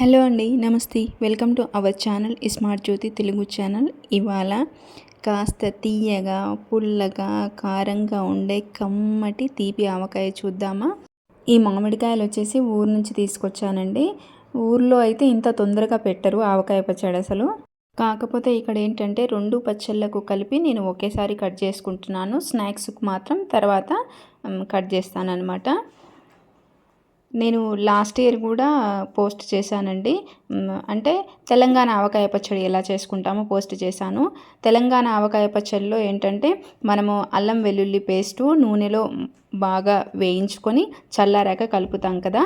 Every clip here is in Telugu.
హలో అండి నమస్తే. Welcome to our channel smart Jyothi Telugu channel. ఇవాళ కాస్త తీయగా పుల్లగా కారంగా ఉండే కమ్మటి తీపి ఆవకాయ చూద్దామా? ఈ మామిడికాయలు వచ్చేసి ఊరు నుంచి తీసుకొచ్చానండి. ఊర్లో అయితే ఇంత తొందరగా పెట్టరు ఆవకాయ పచ్చడి అసలు. కాకపోతే ఇక్కడ ఏంటంటే రెండు పచ్చళ్ళకు కలిపి నేను ఒకేసారి కట్ చేసుకుంటున్నాను. స్నాక్స్కు మాత్రం తర్వాత కట్ చేస్తాను అనమాట నేను లాస్ట్ ఇయర్ కూడా పోస్ట్ చేశానండి. అంటే తెలంగాణ ఆవకాయ పచ్చడి ఎలా చేసుకుంటామో పోస్ట్ చేశాను. తెలంగాణ ఆవకాయ పచ్చడిలో ఏంటంటే మనము అల్లం వెల్లుల్లి పేస్టు నూనెలో బాగా వేయించుకొని చల్లారాక కలుపుతాం కదా.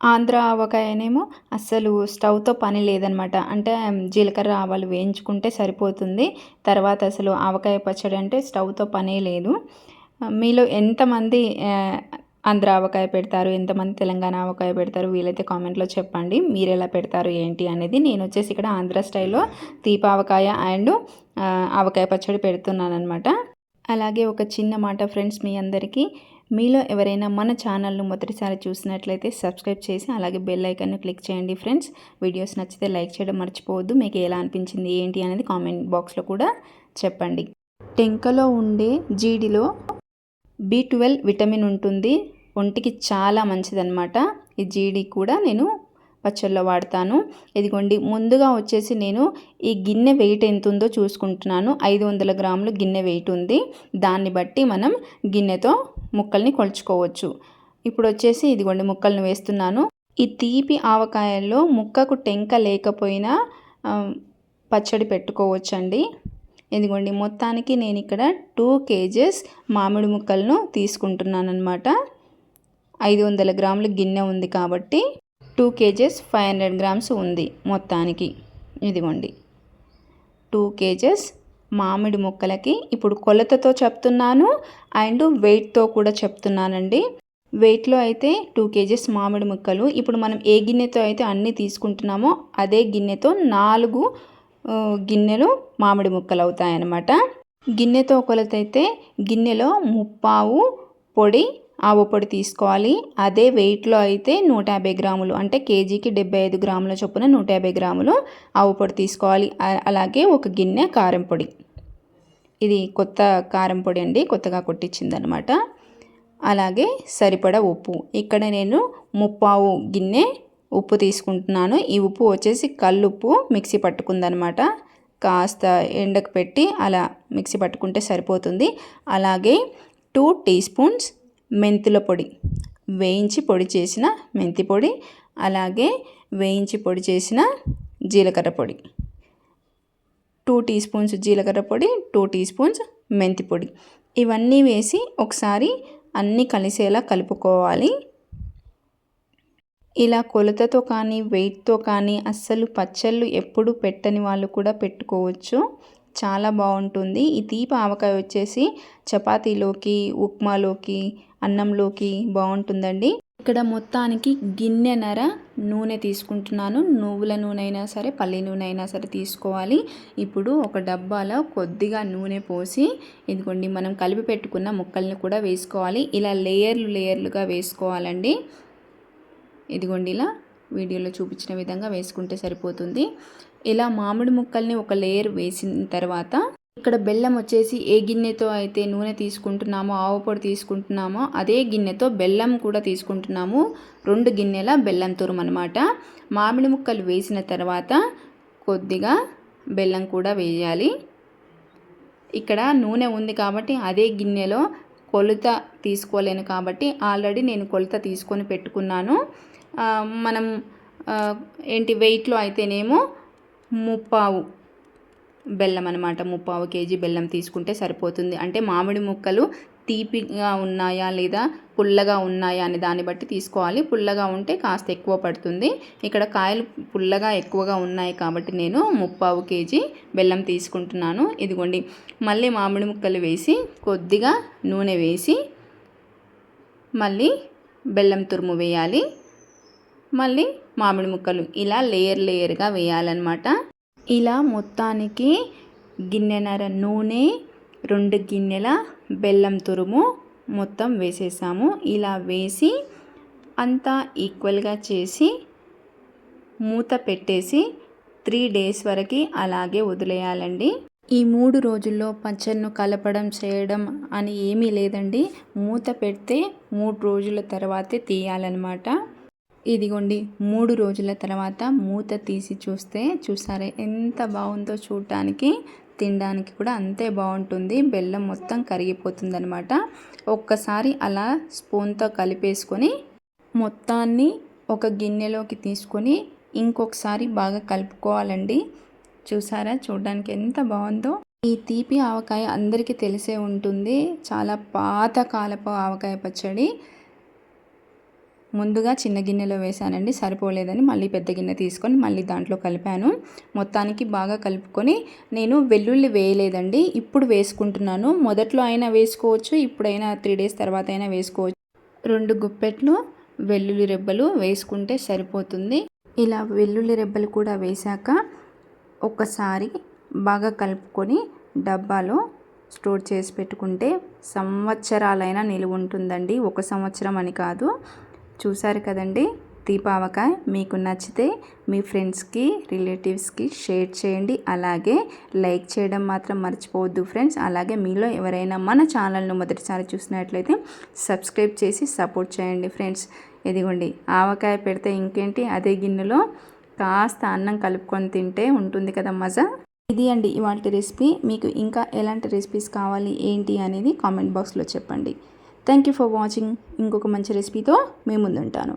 ఆంధ్ర ఆవకాయనేమో అస్సలు స్టవ్తో పని లేదనమాట. అంటే జీలకర్ర ఆవాలు వేయించుకుంటే సరిపోతుంది. తర్వాత అసలు ఆవకాయ పచ్చడి అంటే స్టవ్తో పనే లేదు. మీలో ఎంతమంది ఆంధ్ర ఆవకాయ పెడతారు ఎంతమంది తెలంగాణ ఆవకాయ పెడతారు వీలైతే కామెంట్లో చెప్పండి. మీరు ఎలా పెడతారు ఏంటి అనేది నేను వచ్చేసి ఇక్కడ ఆంధ్ర స్టైల్లో తీపావకాయ అండ్ ఆవకాయ పచ్చడి పెడుతున్నాను అనమాట అలాగే ఒక చిన్న మాట ఫ్రెండ్స్ మీ అందరికీ. మీలో ఎవరైనా మన ఛానల్ను మొదటిసారి చూసినట్లయితే సబ్స్క్రైబ్ చేసి అలాగే బెల్ ఐకన్ను క్లిక్ చేయండి ఫ్రెండ్స్. వీడియోస్ నచ్చితే లైక్ చేయడం మర్చిపోవద్దు. మీకు ఎలా అనిపించింది ఏంటి అనేది కామెంట్ బాక్స్లో కూడా చెప్పండి. టెంకలో ఉండే జీడిలో బి ట్వెల్వ్ విటమిన్ ఉంటుంది. ఒంటికి చాలా మంచిదన్నమాట. ఈ జీడి కూడా నేను పచ్చళ్ళలో వాడతాను. ఇదిగోండి ముందుగా వచ్చేసి నేను ఈ గిన్నె వెయిట్ ఎంత ఉందో చూసుకుంటున్నాను. ఐదు వందల గ్రాములు గిన్నె వెయిట్ ఉంది. దాన్ని బట్టి మనం గిన్నెతో ముక్కల్ని కొలుచుకోవచ్చు. ఇప్పుడు వచ్చేసి ఇదిగోండి ముక్కలను వేస్తున్నాను. ఈ తీపి ఆవకాయల్లో ముక్కకు టెంక లేకపోయినా పచ్చడి పెట్టుకోవచ్చండి. ఇదిగోండి మొత్తానికి నేను ఇక్కడ టూ కేజెస్ మామిడి ముక్కలను తీసుకుంటున్నాను అనమాట ఐదు వందల గ్రాముల గిన్నె ఉంది కాబట్టి two kgs five hundred grams ఉంది మొత్తానికి. ఇదిగోండి. టూ కేజెస్ మామిడి ముక్కలకి ఇప్పుడు కొలతతో చెప్తున్నాను అండ్ వెయిట్తో కూడా చెప్తున్నానండి. వెయిట్లో అయితే టూ కేజెస్ మామిడి ముక్కలు. ఇప్పుడు మనం ఏ గిన్నెతో అయితే అన్నీ తీసుకుంటున్నామో అదే గిన్నెతో నాలుగు గిన్నెలు మామిడి ముక్కలు అవుతాయన్నమాట. గిన్నెతో కొలత అయితే గిన్నెలో ముప్పావు పొడి ఆవు పొడి తీసుకోవాలి. అదే వెయిట్లో అయితే నూట యాభై గ్రాములు అంటే కేజీకి డెబ్బై ఐదు గ్రాముల చొప్పున నూట యాభై గ్రాములు ఆవు పొడి తీసుకోవాలి. అలాగే ఒక గిన్నె కారం పొడి. ఇది కొత్త కారం పొడి అండి కొత్తగా కొట్టించిందనమాట అలాగే సరిపడ ఉప్పు. ఇక్కడ నేను ముప్పావు గిన్నె ఉప్పు తీసుకుంటున్నాను. ఈ ఉప్పు వచ్చేసి కల్లుప్పు మిక్సీ పట్టుకుందనమాట కాస్త ఎండకు పెట్టి అలా మిక్సీ పట్టుకుంటే సరిపోతుంది. అలాగే టూ టీ స్పూన్స్ మెంతుల పొడి. వేయించి పొడి చేసిన మెంతి పొడి అలాగే వేయించి పొడి చేసిన జీలకర్ర పొడి. టూ టీ స్పూన్స్ జీలకర్ర పొడి టూ టీ స్పూన్స్ మెంతి పొడి. ఇవన్నీ వేసి ఒకసారి అన్నీ కలిసేలా కలుపుకోవాలి. ఇలా కొలతతో కానీ వెయిట్తో కానీ అస్సలు పచ్చళ్ళు ఎప్పుడు పెట్టని వాళ్ళు కూడా పెట్టుకోవచ్చు. చాలా బాగుంటుంది. ఈ తీపి ఆవకాయ వచ్చేసి చపాతీలోకి ఉప్మాలోకి అన్నంలోకి బాగుంటుందండి. ఇక్కడ మొత్తానికి గిన్నెనర నూనె తీసుకుంటున్నాను. నువ్వుల నూనె అయినా సరే పల్లి నూనె అయినా సరే తీసుకోవాలి. ఇప్పుడు ఒక డబ్బాలో కొద్దిగా నూనె పోసి ఇదిగోండి మనం కలిపి పెట్టుకున్న ముక్కల్ని కూడా వేసుకోవాలి. ఇలా లేయర్లు లేయర్లుగా వేసుకోవాలండి. ఇదిగోండి ఇలా వీడియోలో చూపించిన విధంగా వేసుకుంటే సరిపోతుంది. ఇలా మామిడి ముక్కల్ని ఒక లేయర్ వేసిన తర్వాత ఇక్కడ బెల్లం వచ్చేసి ఏ గిన్నెతో అయితే నూనె తీసుకుంటున్నామో ఆవు పొడి తీసుకుంటున్నామో అదే గిన్నెతో బెల్లం కూడా తీసుకుంటున్నాము. రెండు గిన్నెల బెల్లం తురుము అనమాట మామిడి ముక్కలు వేసిన తర్వాత కొద్దిగా బెల్లం కూడా వేయాలి. ఇక్కడ నూనె ఉంది కాబట్టి అదే గిన్నెలో కొలత తీసుకోలేను కాబట్టి ఆల్రెడీ నేను కొలత తీసుకొని పెట్టుకున్నాను. మనం ఏంటి వెయిట్లో అయితేనేమో ముప్పావు బెల్లం అనమాట ముప్పావు కేజీ బెల్లం తీసుకుంటే సరిపోతుంది. అంటే మామిడి ముక్కలు తీపిగా ఉన్నాయా లేదా పుల్లగా ఉన్నాయా అనే దాన్ని బట్టి తీసుకోవాలి. పుల్లగా ఉంటే కాస్త ఎక్కువ పడుతుంది. ఇక్కడ కాయలు పుల్లగా ఎక్కువగా ఉన్నాయి కాబట్టి నేను ముప్పావు కేజీ బెల్లం తీసుకుంటున్నాను. ఇదిగోండి. మళ్ళీ మామిడి ముక్కలు వేసి కొద్దిగా నూనె వేసి మళ్ళీ బెల్లం తురుము వేయాలి. మళ్ళీ మామిడి ముక్కలు ఇలా లేయర్ లేయర్గా వేయాలన్నమాట. ఇలా మొత్తానికి గిన్నెనర నూనె రెండు గిన్నెల బెల్లం తురుము మొత్తం వేసేసాము. ఇలా వేసి అంతా ఈక్వల్గా చేసి మూత పెట్టేసి త్రీ డేస్ వరకు అలాగే వదిలేయాలండి. ఈ మూడు రోజుల్లో పచ్చడిను కలపడం చేయడం అని ఏమీ లేదండి. మూత పెడితే మూడు రోజుల తర్వాతే తీయాలన్నమాట. ఇదిగోండి మూడు రోజుల తర్వాత మూత తీసి చూస్తే చూసారే ఎంత బాగుందో చూడటానికి తినడానికి కూడా అంతే బాగుంటుంది. బెల్లం మొత్తం కరిగిపోతుంది అనమాట ఒక్కసారి అలా స్పూన్తో కలిపేసుకొని మొత్తాన్ని ఒక గిన్నెలోకి తీసుకొని ఇంకొకసారి బాగా కలుపుకోవాలండి. చూసారా? చూడడానికి ఎంత బాగుందో. ఈ తీపి ఆవకాయ అందరికీ తెలిసే ఉంటుంది. చాలా పాతకాలపు ఆవకాయ పచ్చడి. ముందుగా చిన్న గిన్నెలో వేసానండి సరిపోలేదని మళ్ళీ పెద్ద గిన్నె తీసుకొని మళ్ళీ దాంట్లో కలిపాను. మొత్తానికి బాగా కలుపుకొని నేను వెల్లుల్లి వేయలేదండి ఇప్పుడు వేసుకుంటున్నాను. మొదట్లో అయినా వేసుకోవచ్చు ఇప్పుడైనా త్రీ డేస్ తర్వాత అయినా వేసుకోవచ్చు. రెండు గుప్పెట్లు వెల్లుల్లి రెబ్బలు వేసుకుంటే సరిపోతుంది. ఇలా వెల్లుల్లి రెబ్బలు కూడా వేశాక ఒకసారి బాగా కలుపుకొని డబ్బాలో స్టోర్ చేసి పెట్టుకుంటే సంవత్సరాలైనా నిలువ ఉంటుందండి ఒక సంవత్సరం అని కాదు. చూసారు కదండి? దీపావకాయ మీకు నచ్చితే మీ ఫ్రెండ్స్కి రిలేటివ్స్కి షేర్ చేయండి. అలాగే లైక్ చేయడం మాత్రం మర్చిపోవద్దు ఫ్రెండ్స్. అలాగే మీలో ఎవరైనా మన ఛానల్ను మొదటిసారి చూసినట్లయితే సబ్స్క్రైబ్ చేసి సపోర్ట్ చేయండి ఫ్రెండ్స్. ఇదిగోండి ఆవకాయ పెడితే ఇంకేంటి? అదే గిన్నెలో కాస్త అన్నం కలుపుకొని తింటే ఉంటుంది కదా మజా? ఇది అండి ఇవాళ రెసిపీ. మీకు ఇంకా ఎలాంటి రెసిపీస్ కావాలి ఏంటి అనేది కామెంట్ బాక్స్లో చెప్పండి. థ్యాంక్ యూ ఫర్ వాచింగ్ ఇంకొక మంచి రెసిపీతో మేము ముందుంటాను.